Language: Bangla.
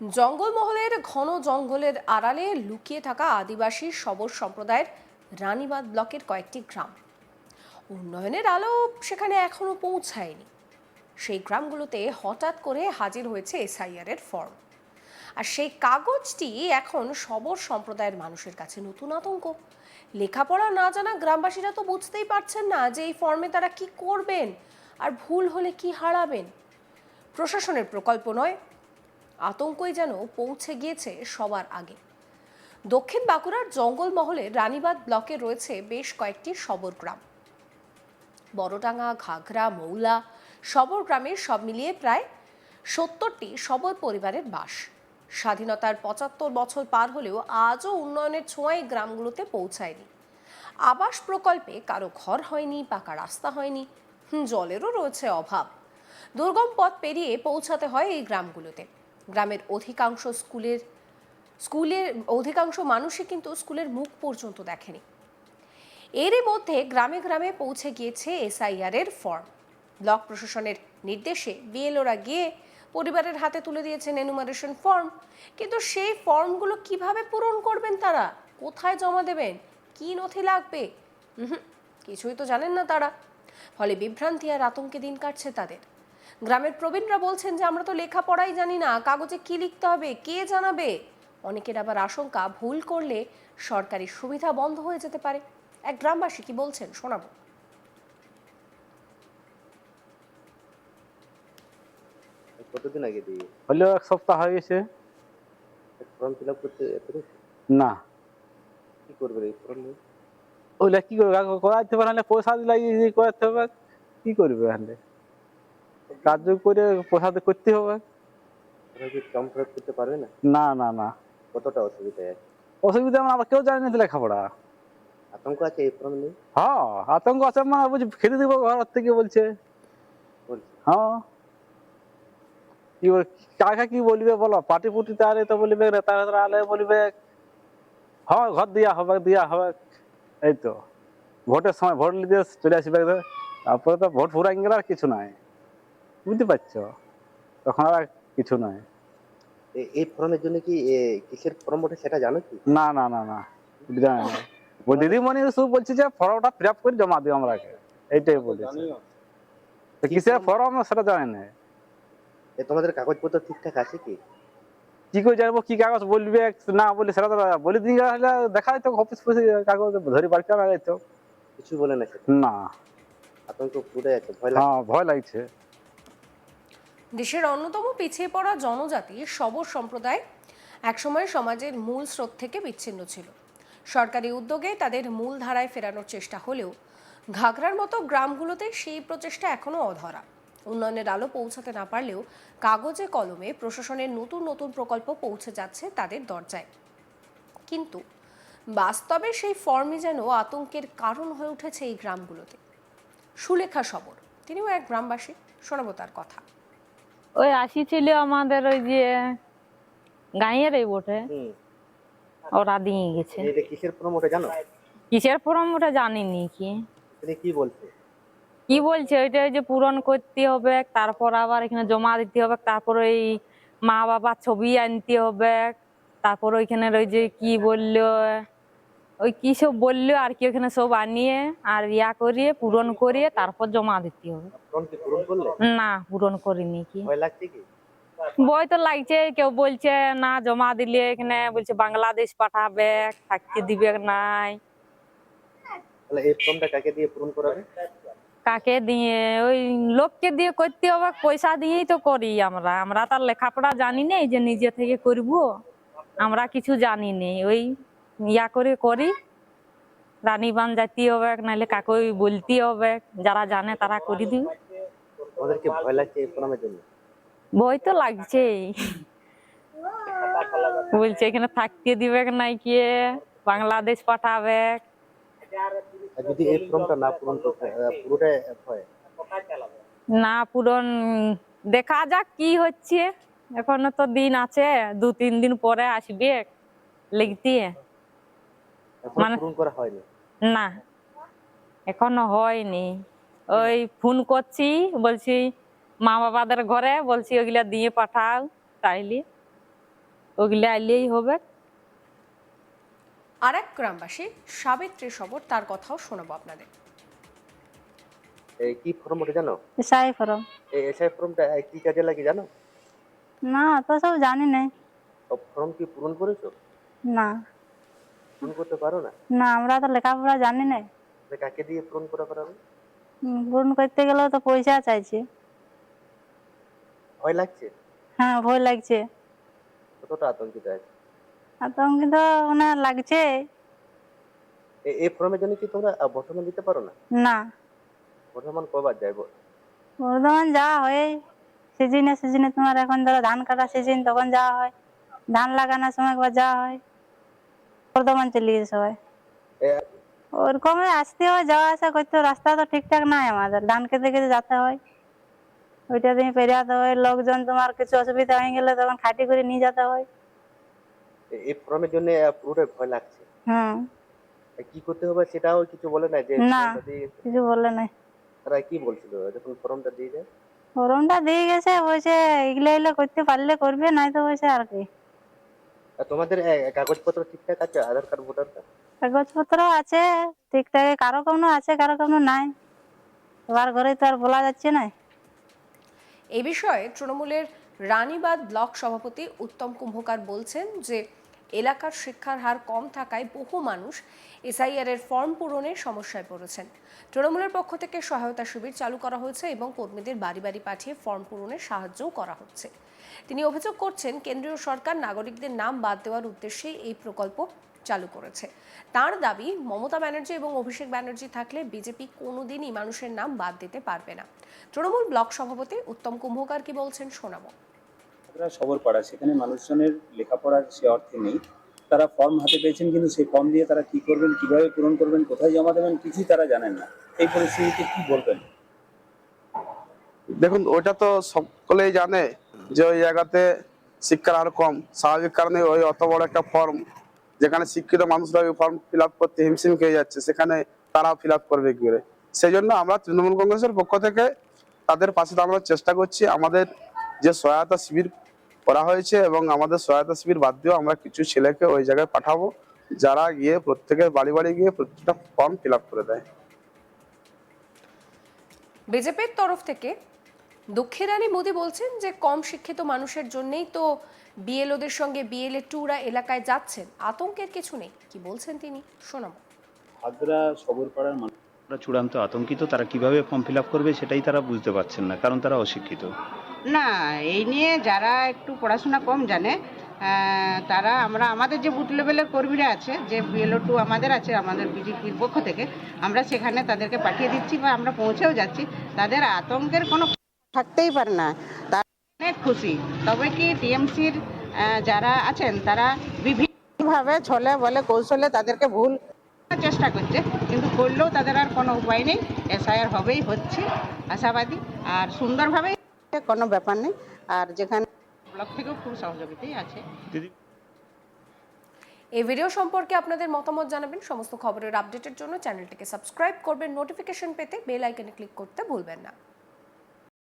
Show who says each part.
Speaker 1: জঙ্গলমহলের ঘন জঙ্গলের আড়ালে লুকিয়ে থাকা আদিবাসী সবর সম্প্রদায়ের রানীবাদ ব্লকের কয়েকটি গ্রাম। উন্নয়নের আলো সেখানে এখনও পৌঁছায়নি। সেই গ্রামগুলোতে হঠাৎ করে হাজির হয়েছে এসআইআর এর ফর্ম আর সেই কাগজটি এখন সবর সম্প্রদায়ের মানুষের কাছে নতুন আতঙ্ক। লেখাপড়া না জানা গ্রামবাসীরা তো বুঝতেই পারছেন না যে এই ফর্মে তারা কি করবেন আর ভুল হলে কি হারাবেন। প্রশাসনের প্রকল্প নয় আতঙ্কই যেন পৌঁছে গিয়েছে সবার আগে। দক্ষিণ বাঁকুড়ার জঙ্গলমহলে রানীবাদ ব্লকে রয়েছে বেশ কয়েকটি শবর গ্রাম। বড়ডাঙ্গা, ঘাঘরা, মৌলা সবর গ্রামের সব মিলিয়ে প্রায় সত্তরটি শবর পরিবারের বাস। স্বাধীনতার পঁচাত্তর বছর পার হলেও আজও উন্নয়নের ছোঁয়ায় গ্রামগুলোতে পৌঁছায়নি। আবাস প্রকল্পে কারও ঘর হয়নি, পাকা রাস্তা হয়নি, জলেরও রয়েছে অভাব। দুর্গম পথ পেরিয়ে পৌঁছাতে হয় এই গ্রামগুলোতে। গ্রামের অধিকাংশ স্কুলের স্কুলের অধিকাংশ মানুষই কিন্তু স্কুলের মুখ পর্যন্ত দেখেনি। এরই মধ্যে গ্রামে গ্রামে পৌঁছে গিয়েছে এসআইআর এর ফর্ম। ব্লক প্রশাসনের নির্দেশে বিএলওরা গিয়ে পরিবারের হাতে তুলে দিয়েছেন এনুমারেশন ফর্ম কিন্তু সেই ফর্মগুলো কীভাবে পূরণ করবেন তারা? কোথায় জমা দেবেন? কি নথি লাগবে? কিছুই তো জানেন না তারা। ফলে বিভ্রান্তি আর আতঙ্কে দিন কাটছে তাদের। গ্রামের প্রবীণরা বলছেন যে আমরা তো লেখাপড়াই জানি না কাগজে কি লিখতে হবে কে জানাবে? অনেকের আবার আশঙ্কা ভুল করলে সরকারি সুবিধা বন্ধ হয়ে যেতে পারে। এক গ্রামবাসী কি বলছেন শোনাবো।
Speaker 2: কতদিন আগে দিয়ে?
Speaker 3: হলেও এক সপ্তাহ হয়ে গেছে।
Speaker 2: ফর্ম ফিল আপ করতে
Speaker 3: না।
Speaker 2: কি করবে এই ফর্ম
Speaker 3: ওইটা কি করবে করাইতে পারে নাহলে পয়সা হবে? কি করবে হালে কাজ করে পয়সা দিয়ে করতে হবে।
Speaker 2: ওরা কি ফর্ম ফিল আপ করতে পারবে না?
Speaker 3: না না না।
Speaker 2: কতটা অসুবিধায় আছে
Speaker 3: অসুবিধা মানে কেউ জানে না লেখাপড়া।
Speaker 2: আতঙ্ক আছে এই ফর্ম নিয়ে?
Speaker 3: হ্যাঁ আতঙ্ক আছে মানে বুঝি খেতে দিব ঘর থেকে বলছে। হ্যাঁ। কি বল কাকে কি বলবে বলো? পার্টি পুটি তারে তো বলবে নেতারা তারা আলে বলবে। হ্যাঁ ঘর দিয়া হবে দিয়া হবে। এই তো। ভোটের সময় ভোট নিতে চলে আসবে তারপরে তো ভোট ফুরাই গেলে আর কিছু নাই। বুঝতে পারছ? তখন আর কিছু নাই
Speaker 2: এ- এই ফর্মের জন্য কি এ, কিসের ফর্ম ওঠে সেটা জানো কি?
Speaker 3: না না না না জানি না। ওই দিদিমণি শুধু বলছে যে ফর্মটা ফিল আপ করে জমা দিও আমরাকে এইটাই বলেছে। তো কিসের ফর্ম সেটা জানি না।
Speaker 2: এ, তোমাদের কাগজপত্র ঠিকঠাক আছে কি?
Speaker 3: কি করে জানব কি কাগজ বলবে না বলে সেটা তো বলে দিন হলে দেখা যেত অফিস ফফিস কাগজ ধরে বাড়ি করা যেত
Speaker 2: কিছু বলে না
Speaker 3: না।
Speaker 2: আতঙ্ক পুরে আছে ভয় লাগে
Speaker 3: হ্যাঁ ভয় লাগছে।
Speaker 1: দেশের অন্যতম পিছিয়ে পড়া জনজাতি শবর সম্প্রদায় একসময় সমাজের মূল স্রোত থেকে বিচ্ছিন্ন ছিল। সরকারি উদ্যোগে তাদের মূল ধারায় ফেরানোর চেষ্টা হলেও ঘাগরার মতো গ্রামগুলোতে সেই প্রচেষ্টা এখনও অধরা। উন্নয়নের আলো পৌঁছাতে না পারলেও কাগজে কলমে প্রশাসনের নতুন নতুন প্রকল্প পৌঁছে যাচ্ছে তাদের দরজায়। কিন্তু বাস্তবে সেই ফর্মই যেন আতঙ্কের কারণ হয়ে উঠেছে এই গ্রামগুলোতে। সুলেখা সবর, তিনিও এক গ্রামবাসী, শোনাবো তার কথা।
Speaker 4: ওই আসিছিল আমাদের ওই যে গাঁয়ের এই বটে ওরা দিয়ে গেছে।
Speaker 2: এটা কিসের ফর্ম ওঠে জানো?
Speaker 4: কিসের ফর্ম ওটা জানিনি কি।
Speaker 2: কি বলছে?
Speaker 4: কি বলছে? ওইটা ওই যে পূরণ করতে হবে তারপর আবার এখানে জমা দিতে হবে তারপর ওই মা বাবার ছবি আনতে হবে তারপর ওইখানে ওই যে কি বলল ওই কি সব বলল আর কি ওখানে সব আনিয়ে আর ইয়া করিয়ে পূরণ করিয়ে তারপর জমা দিতে হবে। না পূরণ করিনি কি। বই তো লাগছে কেউ বলছে না জমা দিলে এখানে বলছে বাংলাদেশ পাঠাবে থাকতে দিবে নাই
Speaker 2: তাহলে কাকে দিয়ে
Speaker 4: কাকে দিয়ে? ওই লোককে দিয়ে করতে হবে পয়সা দিয়েই তো করি আমরা। আমরা তার লেখাপড়া জানি নেই যে নিজে থেকে করব আমরা কিছু জানি নেই ওই ইয়া করে করি। রানীবান যাইতে হবে নাহলে কাকে বলতে হবে যারা জানে তারা করে দিবে
Speaker 2: তোমাদেরকে ভয় লাগছে এই জন্য?
Speaker 4: বই তো লাগছেই। বলছে এখানে থাকতে দিবে নাই কে বাংলাদেশ পাঠাবে।
Speaker 2: যদি এই ফর্মটা না পূরণ করতে আহ, পুরোটাই ভয়
Speaker 4: না পূরণ দেখা যাক কি হচ্ছে। এখনও তো দিন আছে দু তিন দিন পরে আসবে লিখতে মানে-
Speaker 2: পূরণ করা হয়নি।
Speaker 4: না এখনও হয়নি। ওই ফোন করছি বলছি মা বাবাদের ঘরে বলছি ওইগুলা দিয়ে পাঠাও তাইলে। ওগুলো আইলেই হবে।
Speaker 1: আর এক গ্রামবাসী সাবিত্রী সবর তার কথাও শোনাবো আপনাদের।
Speaker 2: এই কি ফর্ম ওটা জানো?
Speaker 5: SI form.
Speaker 2: এই এসআই ফর্মটা কি কাজে লাগে জানো?
Speaker 5: না তো সব জানি নাই।
Speaker 2: ফর্ম কি পূরণ করেছ?
Speaker 5: না।
Speaker 2: পূরণ করতে পারো না?
Speaker 5: না আমরা তো লেখাপড়া জানি
Speaker 2: তাহলে কাকে দিয়ে পূরণ করা
Speaker 5: উম, পূরণ করতে গেলেও তো পয়সা চাইছে।
Speaker 2: ভয় লাগছে?
Speaker 5: হ্যাঁ ভয় লাগছে।
Speaker 2: কতটা আতঙ্কিত আছে?
Speaker 5: আতঙ্কিত মানে লাগছে।
Speaker 2: এই ফর্মের জন্য কি তোমরা আহ, বর্তমান দিতে পারো না?
Speaker 5: না।
Speaker 2: বর্তমান কবার যাইব?
Speaker 5: বর্ধমান যাওয়া হয়। সিজনে সিজনে তোমার এখন ধরো ধান কাটা সিজন তখন যাওয়া হয়। ধান লাগানোর সময় একবার যাওয়া হয়। বর্ধমান চলে গেছে সবাই। ওরকম আসতে হয় যাওয়া আসা করতে রাস্তা তো ঠিকঠাক নাই আমাদের। ধান খেতে খেতে যেতে হয়। ওইটা দিয়ে পেরিয়াতে হয় লোকজন তোমার কিছু অসুবিধা হয়ে গেলে তখন খাটি করে নিয়ে যেতে হয়।
Speaker 2: এই ফর্মের জন্য পুরোটাই ভয় লাগছে। এ, কি করতে হবে সেটাও কিছু বলে না যে
Speaker 5: না। কিছু বলে নাই।
Speaker 2: তারা কি বলছিল? যখন ফর্মটা দিয়ে যায়
Speaker 5: ফরমটা দিয়ে গেছে বলছে এগুলো এগুলো করতে পারলে করবে নাই তো বলছে আর কি।
Speaker 2: তোমাদের কাগজপত্র ঠিকঠাক আছে? Aadhaar card voter card?
Speaker 5: কাগজপত্র আছে ঠিকঠাক কারও কোনো আছে কারও কোনো নাই। সবার ঘরে তো আর বলা যাচ্ছে না।
Speaker 1: এ বিষয়ে তৃণমূলের রানীবাদ ব্লক সভাপতি উত্তম কুম্ভকার বলছেন যে এলাকার শিক্ষার হার কম থাকায় বহু মানুষ এসআইআর এর ফর্ম পূরণে সমস্যায় পড়েছেন। তৃণমূলের পক্ষ থেকে সহায়তা শিবির চালু করা হয়েছে এবং কর্মীদের বাড়ি বাড়ি পাঠিয়ে ফর্ম পূরণে সাহায্যও করা হচ্ছে। তিনি অভিযোগ করছেন কেন্দ্রীয় সরকার নাগরিকদের নাম বাদ দেওয়ার উদ্দেশ্যে এই প্রকল্প চালু করেছে। তার দাবি মমতা ব্যানার্জি এবং অভিষেক ব্যানার্জি থাকলে বিজেপি কোনোদিনই মানুষের নাম বাদ দিতে পারবে না। তৃণমূল ব্লক সভাপতি উত্তম কুম্ভকার কি বলছেন শোনাবো।
Speaker 6: সবর পাড়া সেখানে মানুষজনের লেখাপড়ার সে অর্থে নেই। তারা ফর্ম হাতে পেয়েছেন কিন্তু সেই ফর্ম দিয়ে তারা কি করবেন কীভাবে পূরণ করবেন কোথায় জমা দেবেন কিছুই তারা জানেন না। এই পরিস্থিতিতে কি বলবেন?
Speaker 7: দেখুন ওটা তো সকলেই জানে। যে ওই জায়গাতে শিক্ষার হার কম। স্বাভাবিক কারণে ওই অত বড় একটা ফর্ম যেখানে শিক্ষিত মানুষরা ওই ফর্ম ফিল আপ করতে হিমশিম খেয়ে যাচ্ছে, সেখানে তারা ফিল আপ করবে কি করে? সেই জন্য আমরা তৃণমূল কংগ্রেসের পক্ষ থেকে তাদের পাশে দাঁড়ানোর চেষ্টা করছি। আমাদের যে সহায়তা শিবির করা হয়েছে এবং আমাদের সহায়তা শিবির বাদ দিয়েও আমরা কিছু ছেলেকে ওই জায়গায় পাঠাবো, যারা গিয়ে প্রত্যেকের বাড়ি বাড়ি গিয়ে প্রত্যেকটা ফর্ম ফিল করে দেয়।
Speaker 1: বিজেপির তরফ থেকে দক্ষিণানী মোদি বলছেন যে কম শিক্ষিত মানুষের জন্যই তো বিএলওদের সঙ্গে বিএলএ টুরা এলাকায় যাচ্ছেন। আতঙ্কের কিছু নেই। কি বলছেন তিনি? শোনাবো।
Speaker 6: হাজরা সবর পাড়ার মানুষরা চূড়ান্ত আতঙ্কিত তারা কীভাবে ফর্ম ফিল আপ করবে সেটাই তারা বুঝতে পারছেন না কারণ তারা অশিক্ষিত।
Speaker 8: না এই নিয়ে যারা একটু পড়াশোনা কম জানে আহ, তারা আমরা আমাদের যে বুথ লেভেলের কর্মীরা আছে যে বিএলও টু আমাদের আছে আমাদের বিজেপির পক্ষ থেকে আমরা সেখানে তাদেরকে পাঠিয়ে দিচ্ছি বা আমরা পৌঁছেও যাচ্ছি। তাদের আতঙ্কের কোনো থাকতেই পারে না। তারা অনেক খুশি। তবে কি টিএমসির যারা আছেন তারা বিভিন্নভাবে ছলে বলে কৌশলে তাদেরকে ভুল চেষ্টা করছে। কিন্তু করলেও তাদের আর কোনো উপায় নেই। এসআইআর হবেই হচ্ছে আশাবাদী। আর সুন্দরভাবেই কোনো ব্যাপার নেই। আর যেখানে ব্লক থেকেও খুব সহযোগিতাই আছে।
Speaker 1: এই ভিডিও সম্পর্কে আপনাদের মতামত জানাবেন। সমস্ত খবরের আপডেটের জন্য চ্যানেলটিকে সাবস্ক্রাইব করবেন। নোটিফিকেশন পেতে বেল আইকনে ক্লিক করতে ভুলবেন না।